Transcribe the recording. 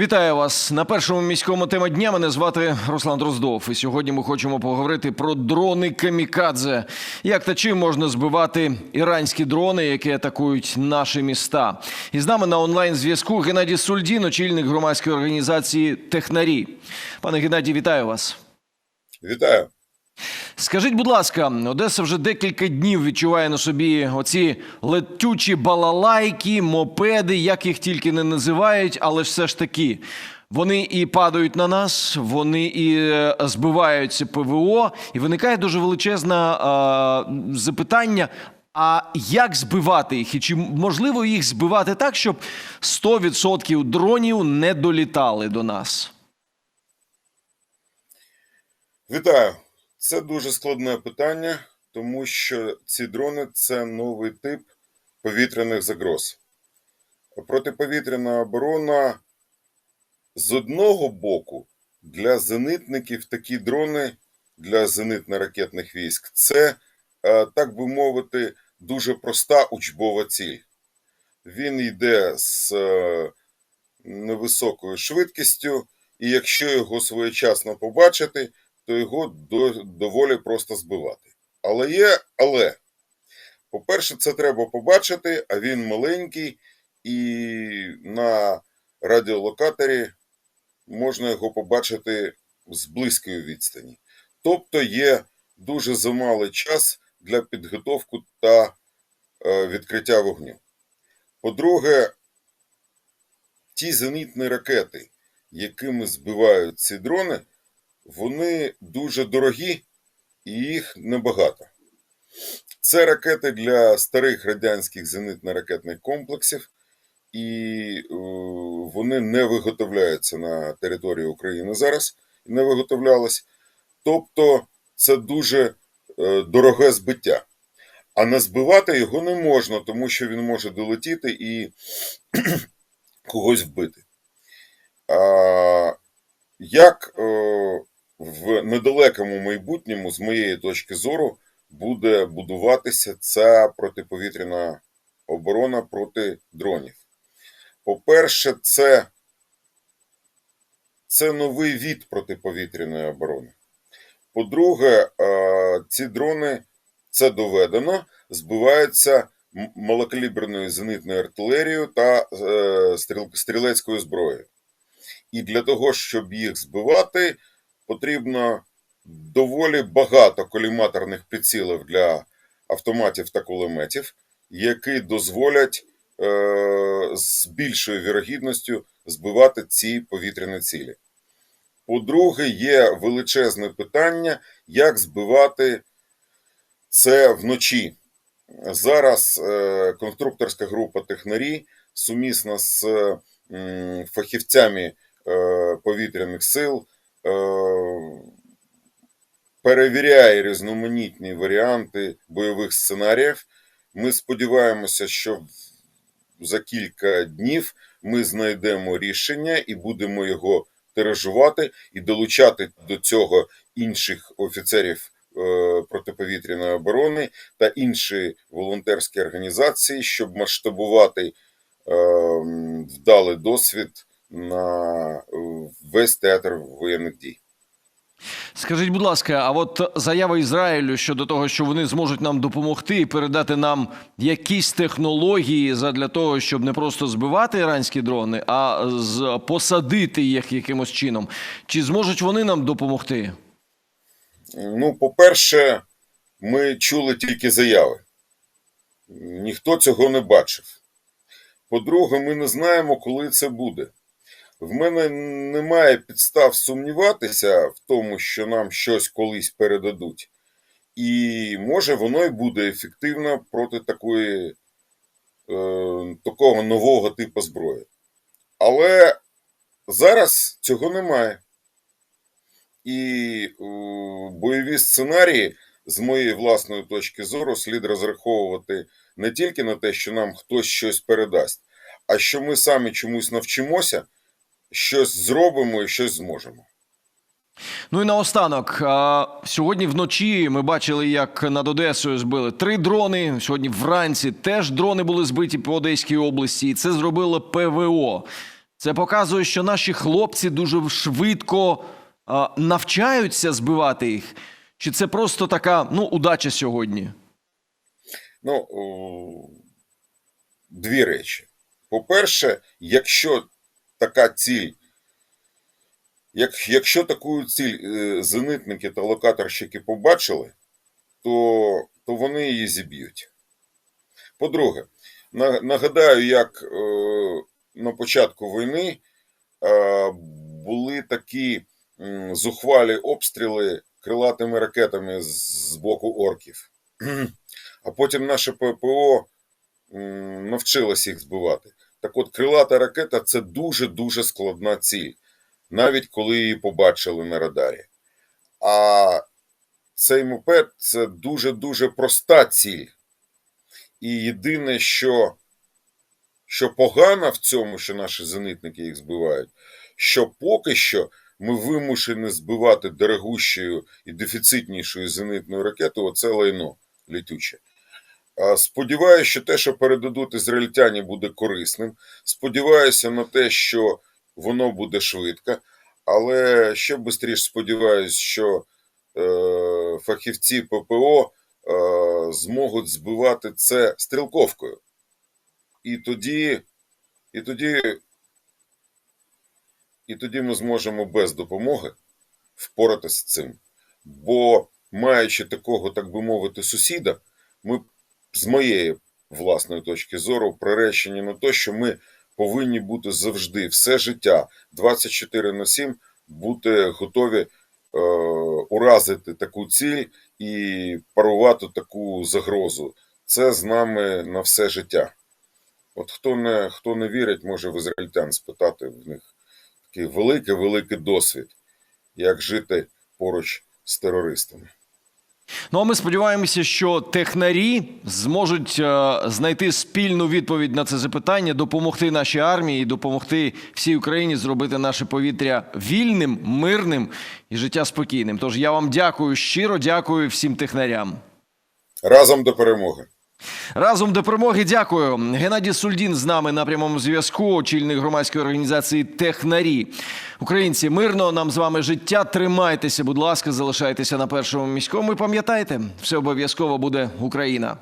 Вітаю вас на першому міському тема дня. Мене звати Руслан Дроздов. І сьогодні ми хочемо поговорити про дрони камікадзе. Як та чим можна збивати іранські дрони, які атакують наші міста? І з нами на онлайн зв'язку Геннадій Сульдін, очільник громадської організації Технарі. Пане Геннадій, вітаю вас. Вітаю. Скажіть, будь ласка, Одеса вже декілька днів відчуває на собі оці летючі балалайки, мопеди, як їх тільки не називають, але все ж таки. Вони і падають на нас, вони і е, збиваються ПВО, і виникає дуже величезне запитання. А як збивати їх? І чи можливо їх збивати так, щоб 100% дронів не долітали до нас? Вітаю. Це дуже складне питання, тому що ці дрони це новий тип повітряних загроз. Протиповітряна оборона з одного боку для зенитників такі дрони для зенитно-ракетних військ це, е, так би мовити, дуже проста учбова ціль. Він йде з е, невисокою швидкістю, і якщо його своєчасно побачити, то його доволі просто збивати. Але є, але. По-перше, це треба побачити, а він маленький, і на радіолокаторі можна його побачити з близької відстані. Тобто є дуже замалий час для підготовки та е, відкриття вогню. По-друге, ті зенітні ракети, якими збивають ці дрони, вони дуже дорогі і їх небагато. Це ракети для старих радянських зенитно-ракетних комплексів, і е, вони не виготовляються на території України зараз, не виготовлялись. Тобто це дуже е, дороге збиття. А не збивати його не можна, тому що він може долетіти і когось вбити. А, як е, в недалекому майбутньому, з моєї точки зору, буде будуватися ця протиповітряна оборона проти дронів? По-перше, це, це новий від протиповітряної оборони. По-друге, ці дрони, це доведено, збиваються малокаліберною зенитною артилерією та е, стріл- стрілецькою зброєю. І для того, щоб їх збивати, потрібно доволі багато коліматорних прицілів для автоматів та кулеметів, які дозволять е, з більшою вірогідністю збивати ці повітряні цілі. По-друге, є величезне питання, як збивати це вночі. Зараз е, конструкторська група технарі сумісно з м, фахівцями е, повітряних сил е, перевіряє різноманітні варіанти бойових сценаріїв. Ми сподіваємося, що за кілька днів ми знайдемо рішення і будемо його тиражувати і долучати до цього інших офіцерів е, протиповітряної оборони та інші волонтерські організації, щоб масштабувати е, вдалий досвід на е, весь театр воєнних дій. Скажіть, будь ласка, а от заява Ізраїлю щодо того, що вони зможуть нам допомогти і передати нам якісь технології для того, щоб не просто збивати іранські дрони, а посадити їх якимось чином. Чи зможуть вони нам допомогти? Ну, по-перше, ми чули тільки заяви. Ніхто цього не бачив. По-друге, ми не знаємо, коли це буде. В мене немає підстав сумніватися в тому, що нам щось колись передадуть. І може воно й буде ефективно проти такої, е, такого нового типу зброї. Але зараз цього немає. І е, бойові сценарії, з моєї власної точки зору, слід розраховувати не тільки на те, що нам хтось щось передасть, а що ми самі чомусь навчимося, щось зробимо і щось зможемо. Ну і наостанок, сьогодні вночі ми бачили, як над Одесою збили три дрони. Сьогодні вранці теж дрони були збиті по Одеській області, і це зробило ПВО. Це показує, що наші хлопці дуже швидко навчаються збивати їх. Чи це просто така ну, удача сьогодні? Ну, дві речі. По-перше, якщо така ціль, як, якщо таку ціль е, зенитники та локаторщики побачили, то, то вони її зіб'ють. По-друге, на- нагадаю, як е, на початку війни е, були такі м, зухвалі обстріли крилатими ракетами з- боку орків. А потім наше ППО навчилось їх збивати. Так от, крилата ракета це дуже-дуже складна ціль, навіть коли її побачили на радарі. А цей мопед це дуже-дуже проста ціль. І єдине, що, що погано в цьому, що наші зенитники їх збивають, що поки що ми вимушені збивати дорогущою і дефіцитнішою зенитною ракетою оце лайно літюче. Сподіваюся, що те, що передадуть ізраїльтяні, буде корисним. Сподіваюся на те, що воно буде швидко, але ще швидше сподіваюся, що е, фахівці ППО е, зможуть збивати це стрілковкою. І тоді, і тоді, і тоді ми зможемо без допомоги впоратися з цим. Бо, маючи такого, так би мовити, сусіда, ми з моєї власної точки зору приречені на те, що ми повинні бути завжди все життя 24 на 7 бути готові е, уразити таку ціль і парувати таку загрозу. Це з нами на все життя. От хто не, хто не вірить, може в ізраїльтян спитати в них такий великий великий досвід, як жити поруч з терористами. Ну а ми сподіваємося, що технарі зможуть е, знайти спільну відповідь на це запитання, допомогти нашій армії, допомогти всій Україні зробити наше повітря вільним, мирним і життя спокійним. Тож я вам дякую щиро, дякую всім технарям. Разом до перемоги! Разом до перемоги. Дякую. Геннадій Сульдін з нами на прямому зв'язку. Очільник громадської організації Технарі. Українці, мирно нам з вами життя. Тримайтеся, будь ласка, залишайтеся на першому міському. І пам'ятайте, все обов'язково буде Україна.